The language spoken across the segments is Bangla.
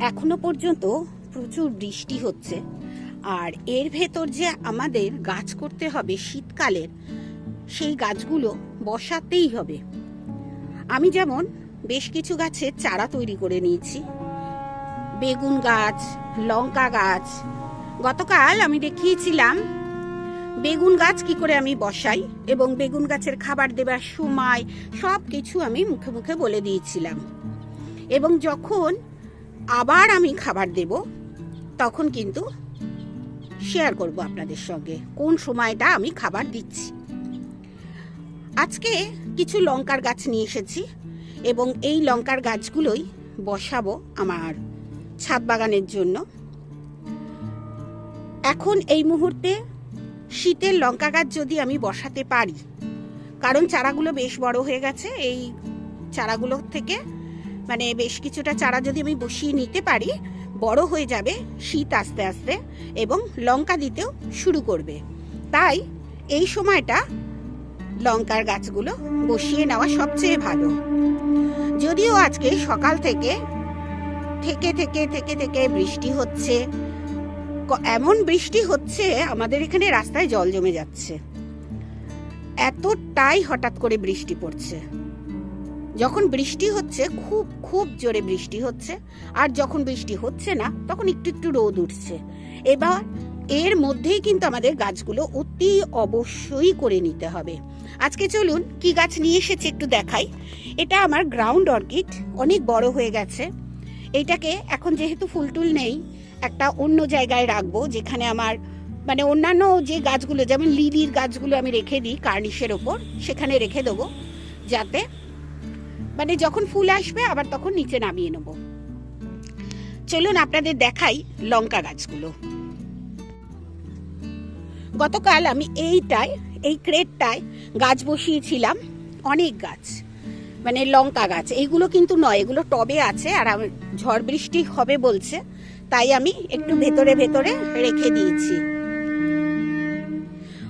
এখনও পর্যন্ত প্রচুর বৃষ্টি হচ্ছে। আর এর ভেতর যে আমাদের গাছ করতে হবে শীতকালের, সেই গাছগুলো বসাতেই হবে। আমি যেমন বেশ কিছু গাছের চারা তৈরি করে নিয়েছি। বেগুন গাছ, লঙ্কা গাছ। গতকাল আমি দেখিয়েছিলাম বেগুন গাছ কি করে আমি বসাই এবং বেগুন গাছের খাবার দেবার সময় সব কিছু আমি মুখে মুখে বলে দিয়েছিলাম। এবং যখন আবার আমি খাবার দেব, তখন কিন্তু শেয়ার করব আপনাদের সঙ্গে কোন সময়টা আমি খাবার দিচ্ছি। আজকে কিছু লঙ্কার গাছ নিয়ে এসেছি এবং এই লঙ্কার গাছগুলোই বসাবো আমার ছাদ বাগানের জন্য। এখন এই মুহূর্তে শীতের লঙ্কা গাছ যদি আমি বসাতে পারি, কারণ চারাগুলো বেশ বড় হয়ে গেছে, এই চারাগুলো থেকে মানে বেশ কিছুটা চারা যদি আমি বসিয়ে নিতে পারি, বড় হয়ে যাবে শীত আস্তে আস্তে এবং লঙ্কা দিতেও শুরু করবে। তাই এই সময়টা লঙ্কার গাছগুলো বসিয়ে নেওয়া সবচেয়ে ভালো। যদিও আজকে সকাল থেকে থেকে থেকে থেকে থেকে বৃষ্টি হচ্ছে এমন বৃষ্টি হচ্ছে আমাদের এখানে রাস্তায় জল জমে যাচ্ছে। এতটাই হঠাৎ করে বৃষ্টি পড়ছে। যখন বৃষ্টি হচ্ছে, খুব খুব জোরে বৃষ্টি হচ্ছে। আর যখন বৃষ্টি হচ্ছে না, তখন একটু একটু রোদ উঠছে। এবার এর মধ্যেই কিন্তু আমাদের গাছগুলো অতি অবশ্যই করে নিতে হবে। আজকে চলুন কি গাছ নিয়ে এসেছে একটু দেখাই। এটা আমার গ্রাউন্ড অর্কিড অনেক বড় হয়ে গেছে। এইটাকে এখন যেহেতু ফুল টুল নেই, একটা অন্য জায়গায় রাখব, যেখানে আমার মানে অন্যান্য যে গাছগুলো, যেমন লিলির গাছগুলো আমি রেখে দিই, কার্নিশের ওপর, সেখানে রেখে দেবো, যাতে মানে যখন ফুল আসবে, আবার তখন নিচে নামিয়ে নেব। চলুন আপনাদের দেখাই লঙ্কা গাছগুলো। গতকাল আমি এইটায়, এই ক্রেটটায় গাছ বসিয়েছিলাম, অনেক গাছ মানে লঙ্কা গাছ। এইগুলো কিন্তু নয়, এগুলো টবে আছে, আর ঝড় বৃষ্টি হবে বলছে, তাই আমি একটু ভেতরে ভেতরে রেখে দিয়েছি।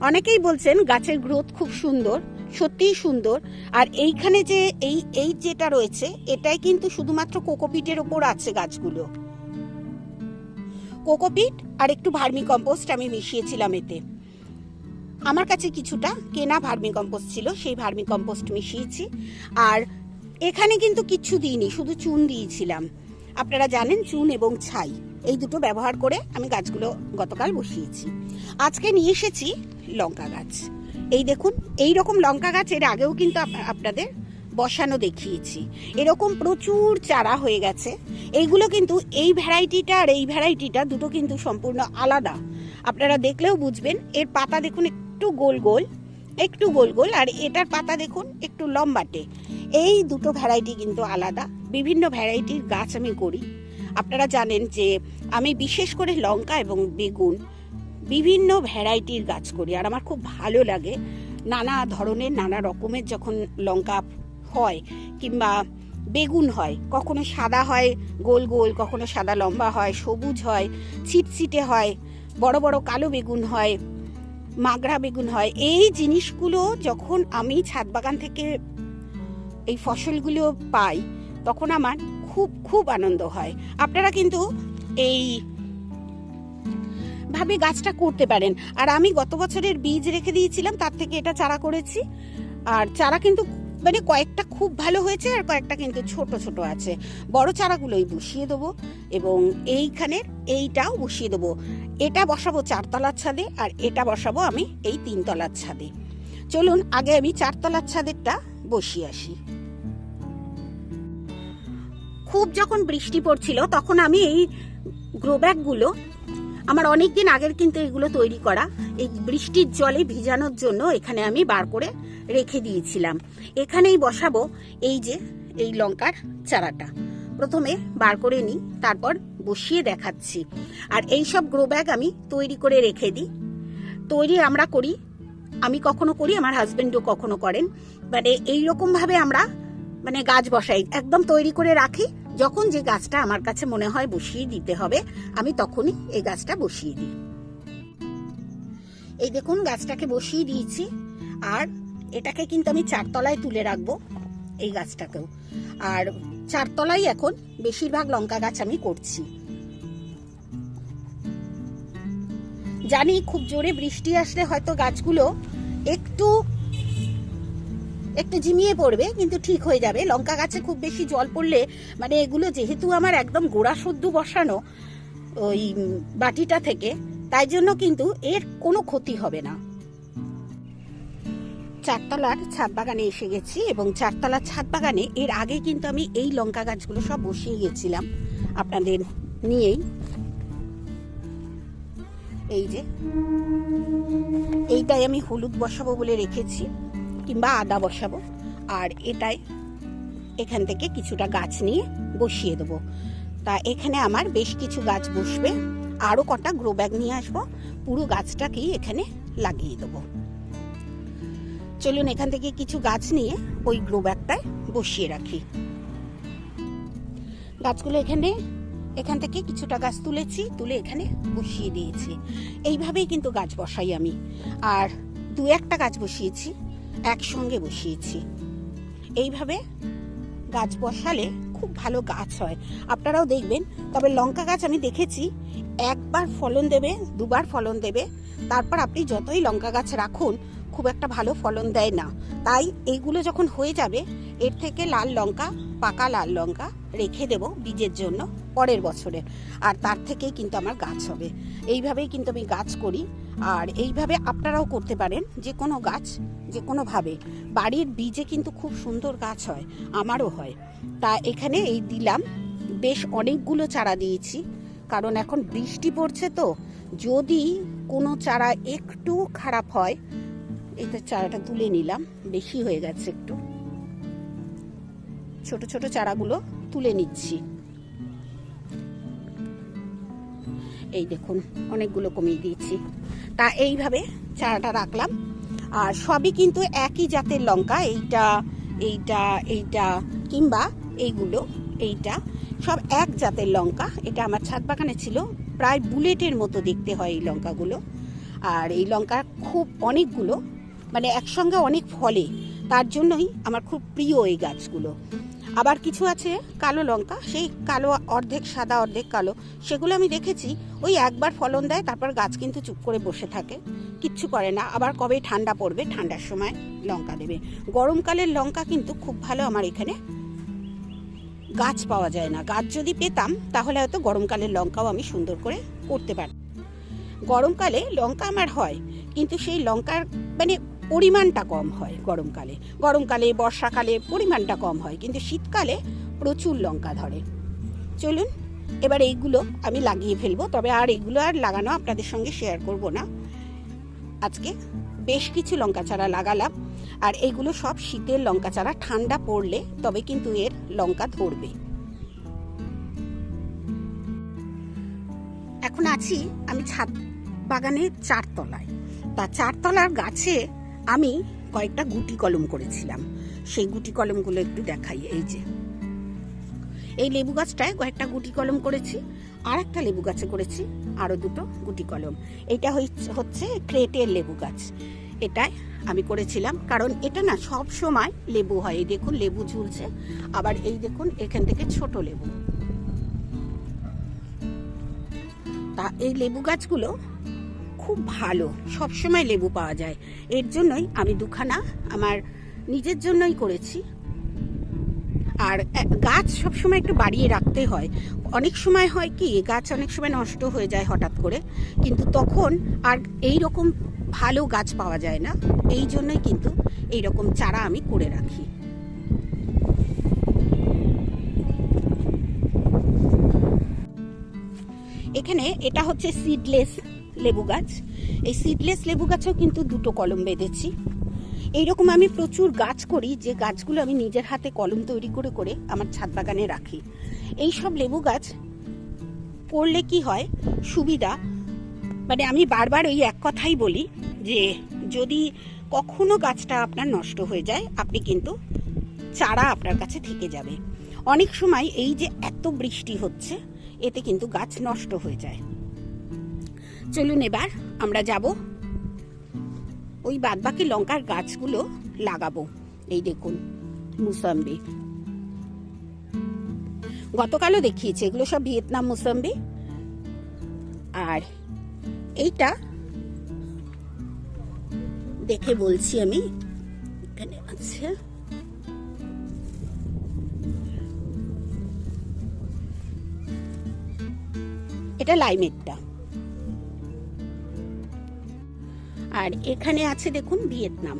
অনেকেই বলছেন গাছের গ্রোথ খুব সুন্দর সত্যিই সুন্দর। আর এইখানে যে এই এই যেটা রয়েছে, এটাই কিন্তু শুধুমাত্র কোকোপিটের ওপর আছে গাছগুলো। কোকোপিট আর একটু ভার্মি কম্পোস্ট আমি মিশিয়েছিলাম এতে। আমার কাছে কিছুটা কেনা ভার্মি কম্পোস্ট ছিল, সেই ভার্মি কম্পোস্ট মিশিয়েছি। আর এখানে কিন্তু কিচ্ছু দিইনি, শুধু চুন দিয়েছিলাম। আপনারা জানেন চুন এবং ছাই, এই দুটো ব্যবহার করে আমি গাছগুলো গতকাল বসিয়েছি। আজকে নিয়ে এসেছি লঙ্কা গাছ। এই দেখুন এই রকম লঙ্কা গাছ এর আগেও কিন্তু আপনাদের বসানো দেখিয়েছি। এরকম প্রচুর চারা হয়ে গেছে। এইগুলো কিন্তু এই ভ্যারাইটিটা আর এই ভ্যারাইটিটা দুটো কিন্তু সম্পূর্ণ আলাদা। আপনারা দেখলেও বুঝবেন, এর পাতা দেখুন একটু গোল গোল, একটু গোল গোল, আর এটার পাতা দেখুন একটু লম্বাটে। এই দুটো ভ্যারাইটি কিন্তু আলাদা। বিভিন্ন ভ্যারাইটির গাছ আমি করি। আপনারা জানেন যে আমি বিশেষ করে লঙ্কা এবং বেগুন বিভিন্ন ভ্যারাইটির গাছ করি আর আমার খুব ভালো লাগে। নানা ধরনের, নানা রকমের যখন লঙ্কা হয় কিংবা বেগুন হয়, কখনো সাদা হয়, গোল গোল, কখনো সাদা লম্বা হয়, সবুজ হয়, ছিটছিটে হয়, বড় বড় কালো বেগুন হয় মাগড়া বেগুন হয়। এই জিনিসগুলো যখন আমি ছাদ বাগান থেকে এই ফসলগুলো পাই, তখন আমার খুব খুব আনন্দ হয়। আপনারা কিন্তু এই ভাবে গাছটা করতে পারেন। আর আমি গত বছরের বীজ রেখে দিয়েছিলাম, তার থেকে এটা চারা করেছি। আর চারা কিন্তু মানে কয়েকটা খুব ভালো হয়েছে আর কয়েকটা কিন্তু ছোট ছোট আছে। বড় চারাগুলোই বসিয়ে দেবো এবং এইখানের এইটাও বসিয়ে দেবো। এটা বসাবো চারতলার ছাদে আর এটা বসাবো আমি এই তিনতলার ছাদে। চলুন, আগে আমি চারতলার ছাদেরটা বসিয়ে আসি। খুব যখন বৃষ্টি পড়ছিল, তখন আমি এই গ্রো ব্যাগগুলো আমার অনেক দিন আগের কিন্তু এগুলো তৈরি করা, এই বৃষ্টির জলে ভিজানোর জন্য এখানে আমি বার করে রেখে দিয়েছিলাম। এখানেই বসাবো এই যে, এই লঙ্কার চারাটা। প্রথমে বার করে নিই, তারপর বসিয়ে দেখাচ্ছি। আর এই সব গ্রো ব্যাগ আমি তৈরি করে রেখে দিই। তৈরি আমরা করি, আমি কখনো করি, আমার হাজবেন্ডও কখনো করেন। মানে এইরকম ভাবে আমরা মানে গাছ বসাই, একদম তৈরি করে রাখি যখন যে গাছটা আমার কাছে মনে হয় বসিয়ে দিতে হবে, আমি তখনই এই গাছটা বসিয়ে দিই। এই দেখুন গাছটাকে বসিয়ে দিয়েছি, আর এটাকে কিন্তু আমি চারতলায় তুলে রাখব এই গাছটাকেও। আর চারতলাই এখন বেশিরভাগ লঙ্কা গাছ আমি করছি। জানি খুব জোরে বৃষ্টি আসলে হয়তো গাছগুলো একটু একটু ঝিমিয়ে পড়বে, কিন্তু ঠিক হয়ে যাবে। লঙ্কা গাছে খুব বেশি জল পড়লে মানে এগুলো যেহেতু আমার একদম গোড়া সদ্য বসানো ওই বাটিটা থেকে, তাই জন্য কিন্তু এর কোনো ক্ষতি হবে না। চারতলার ছাদ বাগানে এসে গেছি এবং চারতলার ছাদ বাগানে এর আগে কিন্তু আমি এই লঙ্কা গাছগুলো সব বসিয়ে গেছিলাম আপনাদের নিয়েই। এই যে, এইটাই আমি হলুদ বসাবো বলে রেখেছি। কিংবা আদা বসাবো। আর এটাই এখান থেকে কিছুটা গাছ নিয়ে বসিয়ে দেবো। তা এখানে আমার বেশ কিছু গাছ বসবে। আরও কটা গ্রো ব্যাগ নিয়ে আসব। পুরো গাছটাকেই এখানে লাগিয়ে দেবো। চলুন এখান থেকে কিছু গাছ নিয়ে ওই গ্রো ব্যাগটায় বসিয়ে রাখি। গাছগুলো এখানে, এখান থেকে কিছুটা গাছ তুলেছি, তুলে এখানে বসিয়ে দিয়েছি। এইভাবেই কিন্তু গাছ বসাই আমি। আর দু একটা গাছ বসিয়েছি। একসঙ্গে বসিয়েছি। এইভাবে গাছ বসালে খুব ভালো গাছ হয়। আপনারাও দেখবেন, তবে লঙ্কা গাছ আমি দেখেছি, একবার ফলন দেবে, দুবার ফলন দেবে। তারপর আপনি যতই লঙ্কা গাছ রাখুন, খুব একটা ভালো ফলন দেয় না। তাই এইগুলো যখন হয়ে যাবে, এর থেকে লাল লঙ্কা পাকা লাল লঙ্কা রেখে দেব বীজের জন্য পরের বছরে। আর তার থেকেই কিন্তু আমার গাছ হবে। এইভাবেই কিন্তু আমি গাছ করি। আর এইভাবে আপনারাও করতে পারেন যে কোনো গাছ যে কোনোভাবে বাড়ির বীজে কিন্তু খুব সুন্দর গাছ হয়, আমারও হয়। তা এখানে এই দিলাম। বেশ অনেকগুলো চারা দিয়েছি। কারণ এখন বৃষ্টি পড়ছে তো। যদি কোনো চারা একটু খারাপ হয় এটা চারাটা তুলে নিলাম। বেশি হয়ে গেছে একটু। ছোট ছোট চারাগুলো তুলে নিচ্ছি। এই দেখুন, অনেকগুলো কমিয়ে দিয়েছি। তা এইভাবে চারাটা রাখলাম। আর সবই কিন্তু একই জাতের লঙ্কা, এইটা এইটা এইটা, কিংবা এইগুলো, এইটা, সব এক জাতের লঙ্কা। এটা আমার ছাদ বাগানে ছিল, প্রায় বুলেটের মতো দেখতে হয় এই লঙ্কাগুলো। আর এই লঙ্কা খুব অনেকগুলো মানে একসঙ্গে অনেক ফলে, তার জন্যই আমার খুব প্রিয় এই গাছগুলো। আবার কিছু আছে কালো লঙ্কা, সেই কালো অর্ধেক সাদা, অর্ধেক কালো, সেগুলো আমি দেখেছি। ওই একবার ফলন দেয়, তারপর গাছ কিন্তু চুপ করে বসে থাকে। কিচ্ছু করে না। আবার কবে ঠান্ডা পড়বে, ঠান্ডার সময় লঙ্কা দেবে। গরমকালের লঙ্কা কিন্তু খুব ভালো আমার এখানে। গাছ পাওয়া যায় না। গাছ যদি পেতাম, তাহলে হয়তো গরমকালের লঙ্কাও আমি সুন্দর করে করতে পারতাম। গরমকালে লঙ্কা আমার হয়, কিন্তু সেই লঙ্কার মানে পরিমাণটা কম হয় গরমকালে। গরমকালে, বর্ষাকালে পরিমাণটা কম হয়, কিন্তু শীতকালে প্রচুর লঙ্কা ধরে। চলুন, এবার এইগুলো আমি লাগিয়ে ফেলব, তবে আর এগুলো আর লাগানো আপনাদের সঙ্গে শেয়ার করব না। আজকে বেশ কিছু লঙ্কা চারা লাগালাম, আর এইগুলো সব শীতের লঙ্কা চারা, ঠান্ডা পড়লে তবে কিন্তু এর লঙ্কা ধরবে। এখন আছি আমি ছাদ বাগানের চারতলায়। তা চারতলার গাছে আমি কয়েকটা গুটি কলম করেছিলাম। সেই গুটি কলমগুলো একটু দেখাই, এই যে। এই লেবু গাছটায় কয়েকটা গুটি কলম করেছি আর একটা লেবু গাছে করেছি আরও দুটো গুটি কলম। এটা হচ্ছে ক্রেটের লেবু গাছ। এটাই আমি করেছিলাম, কারণ এটা না সব সময় লেবু হয়। এই দেখুন, লেবু ঝুলছে। আবার এই দেখুন, এখান থেকে ছোট লেবু। তা এই লেবু গাছগুলো খুব ভালো সব সময় লেবু পাওয়া যায়। এর জন্যই আমি দুখানা আমার নিজের জন্যই করেছি। আর গাছ সবসময় একটু বাড়িয়ে রাখতে হয়। অনেক সময় হয় কি, গাছ অনেক সময় নষ্ট হয়ে যায় হঠাৎ করে, কিন্তু তখন আর এই রকম ভালো গাছ পাওয়া যায় না। এই জন্যই কিন্তু এই রকম চারা আমি করে রাখি। এখানে এটা হচ্ছে সিডলেস লেবু গাছ। এই সিডলেস লেবু গাছেও কিন্তু দুটো কলম বেঁধেছি। এইরকম আমি প্রচুর গাছ করি, যে গাছগুলো আমি নিজের হাতে কলম তৈরি করে করে আমার ছাদ বাগানে রাখি। এই সব লেবু গাছ করলে কি হয়? সুবিধা? মানে আমি বারবার ওই এক কথাই বলি যে, যদি কখনো গাছটা আপনার নষ্ট হয়ে যায়, আপনি কিন্তু চারা আপনার কাছে থেকে যাবে। অনেক সময় এই যে এত বৃষ্টি হচ্ছে, এতে কিন্তু গাছ নষ্ট হয়ে যায়। চলুন এবার আমরা যাব। ওই বাদবাকি লঙ্কার গাছগুলো লাগাবো। এই দেখুন, মুসাম্বি। গতকালও দেখিয়েছি, এগুলো সব ভিয়েতনাম মুসাম্বি। আর এইটা দেখে বলছি আমি, এখানে আছে। এটা লাইমেটটা। আর এখানে আছে দেখুন ভিয়েতনাম।